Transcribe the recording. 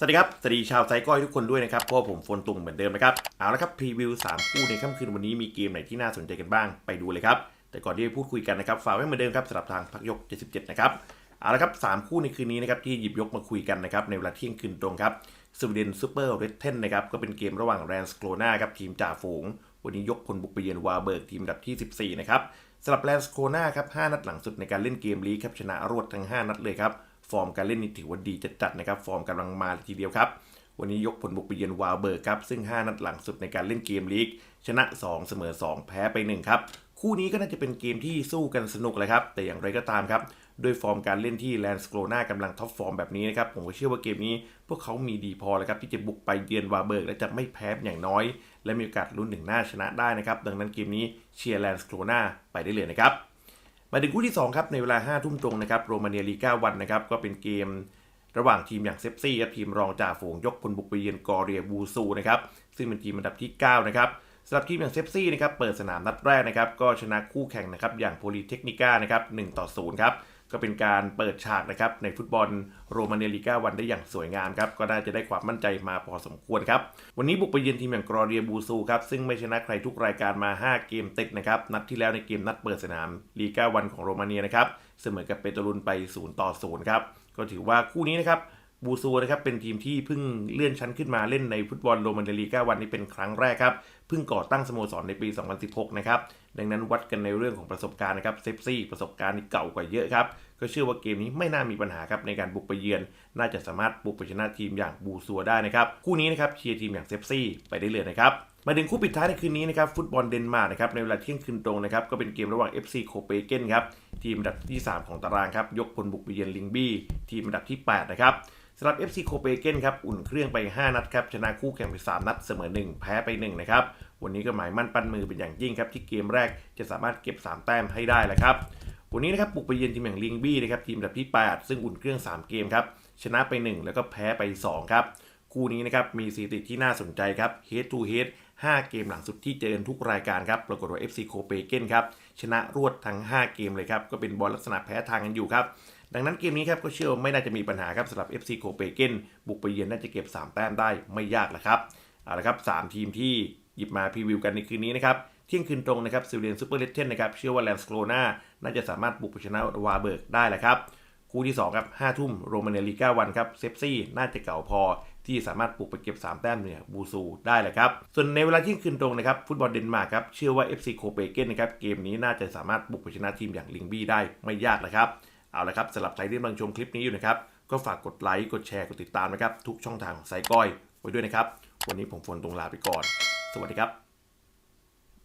สวัสดีครับ สวัสดีชาวไซก้อยทุกคนด้วยนะครับเพราะผมฟนตุงเหมือนเดิมนะครับ เอาละครับพรีวิว 3 คู่ในค่ำคืนวันนี้มีเกมไหนที่น่าสนใจกันบ้างไปดูเลยครับ แต่ก่อนที่จะพูดคุยกันนะครับฝากไว้เหมือนเดิมครับสำหรับทางพักยก 77 นะครับ เอาละครับ 3 คู่ในคืนนี้นะครับที่หยิบยกมาคุยกันนะครับในเวลาเที่ยงคืนตรงครับสวีเดนซูเปอร์เรดเทนนะครับก็เป็นเกมระหว่างแรนสโกลนาครับทีมจ่าฝูง วันนี้ยกพลบุกไปเยือนวาเบิร์กทีมดับที่ 14 นะครับสำหรับแรนสโกลนาครับ5นัดหลังสุดในการเล่นเกมลีกครับชนะรวดทั้ง 5 นัดเลยครับ ฟอร์มการเล่นนี่ถือว่าดีจัดนะครับ ฟอร์มกำลังมาทีเดียวครับ วันนี้ยกผลบุกไปเยือนวาเบิร์กครับ ซึ่ง 5 นัดหลังสุดในการเล่นเกมลีก ชนะ 2 เสมอ 2 แพ้ไป 1 ครับ คู่นี้ก็น่าจะเป็นเกมที่สู้กันสนุกเลยครับ แต่อย่างไรก็ตามครับด้วยฟอร์มการเล่นที่แลนสโกลนากำลังท็อปฟอร์มแบบนี้นะครับ ผมก็เชื่อว่าเกมนี้ พวกเขามีดีพอแล้วครับที่จะบุกไปเยือนวาเบิร์กและจะไม่แพ้อย่างน้อย และมีโอกาสลุ้นถึงหน้าชนะได้นะครับ ดังนั้นเกมนี้เชียร์แลนสโกลนาไปได้เลยนะครับ มาถึงคู่ที่ 2 ครับ ในเวลา5ทุ่มตรงนะครับโรมาเนียลีกาวันนะครับก็เป็นเกมระหว่างทีมอย่างเซฟซี่ครับทีมรองจ่าฝูงยกพลบุกไปเยือนกอเรียบูซูนะครับซึ่งเป็นทีมอันดับที่9นะครับสำหรับทีมอย่างเซฟซี่นะครับเปิดสนามนัดแรกนะครับก็ชนะคู่แข่งนะครับอย่างโพลีเทคนิก้านะครับ1ต่อ0ครับ ก็เป็นการเปิดฉากนะครับในฟุตบอลโรมาเนียลีก้าวันได้อย่างสวยงามครับ ก็น่าจะได้ความมั่นใจมาพอสมควรครับ วันนี้บุกไปเยือนทีมอย่างกรอเรียบูซูครับ ซึ่งไม่ชนะใครทุกรายการมา 5 เกมติดนะครับ นัดที่แล้วในเกมนัดเปิดสนามลีก้าวันของโรมาเนียนะครับ เสมอกับเปโตรลุนไป 0 ต่อ 0 ครับ ก็ถือว่าคู่นี้นะครับ บูซูนะครับเป็นทีมที่เพิ่งเลื่อนชั้นขึ้นมาเล่นในฟุตบอลโรมันเดลีกาวันนี้เป็นครั้งแรกครับเพิ่งก่อตั้งสโมสรในปี 2016 นะครับดังนั้นวัดกันในเรื่องของประสบการณ์นะครับเซฟซี่ประสบการณ์นี่เก่ากว่าเยอะครับก็เชื่อว่าเกมนี้ไม่น่ามีปัญหาครับในการบุกไปเยือน น่าจะสามารถบุกไปชนะทีมอย่างบูซัวได้นะครับคู่นี้นะครับเชียร์ทีมอย่างเซฟซี่ไปได้เลยนะครับมาถึงคู่ปิดท้ายในคืนนี้นะครับฟุตบอลเดนมาร์กนะครับในเวลาเที่ยงคืนตรงนะครับก็เป็นเกมระหว่าง FC โคเปเกนครับทีมอันดับที่ 3 ของตารางครับยกพลบุกไปเยือนลิงบี้ทีมอันดับที่ 8 นะครับ สำหรับ FC โคเปเกนครับอุ่นเครื่องไป 5 นัดครับชนะคู่แข่งไป 3 นัดเสมอ 1 แพ้ไป 1 นะครับ วันนี้ก็หมายมั่นปั้นมือเป็นอย่างยิ่งครับ ที่เกมแรกจะสามารถเก็บ 3 แต้มให้ได้แหละครับ วันนี้นะครับปุกไปเยือนทีมอย่างลิงบี้นะครับทีมอันดับที่ 8 ซึ่งอุ่นเครื่อง 3 เกมครับชนะไป 1 แล้วก็แพ้ไป 2 ครับ คู่นี้นะครับมีสถิติที่น่าสนใจครับ head to head 5 เกมหลังสุดที่เจอกันทุกรายการครับปรากฏว่า FC โคเปเกนครับชนะรวดทั้ง 5 เกมเลยครับ ก็เป็นบอลลักษณะแพ้ทางกันอยู่ครับ ดังนั้นเกมนี้ครับก็เชื่อไม่น่าจะมีปัญหาครับสำหรับ FC โคเปเกนบุกไปเยือนน่าจะเก็บ 3 แต้มได้ไม่ยากแหละครับเอาละครับ3ทีมที่หยิบมาพรีวิวกันในคืนนี้นะครับเที่ยงคืนตรงนะครับซิลเลียนซูเปอร์เลตเทนนะครับเชื่อว่าแลนสโคลนาน่าจะสามารถบุกไปชนะวาเบิร์กได้แหละครับคู่ที่2ครับ5ทุ่มโรมาเนลีกาวันครับเซฟซี่น่าจะเก่าพอ ที่สามารถปลูกไปเก็บ 3 แต้มเนี่ยบูซูได้แหละครับ ส่วนในเวลาที่คืนตรงนะครับฟุตบอลเดนมาร์กครับเชื่อว่า FC โคเปเกนนะครับเกมนี้น่าจะสามารถบุกไปชนะทีมอย่างลิงบี้ได้ไม่ยากเลยครับเอาละครับสำหรับใครที่กำลังชมคลิปนี้อยู่นะครับก็ฝากกดไลค์กดแชร์กดติดตามนะครับทุกช่องทางของไซก้อยไว้ด้วยนะครับวันนี้ผมฝนตรงลาไปก่อน สวัสดีครับ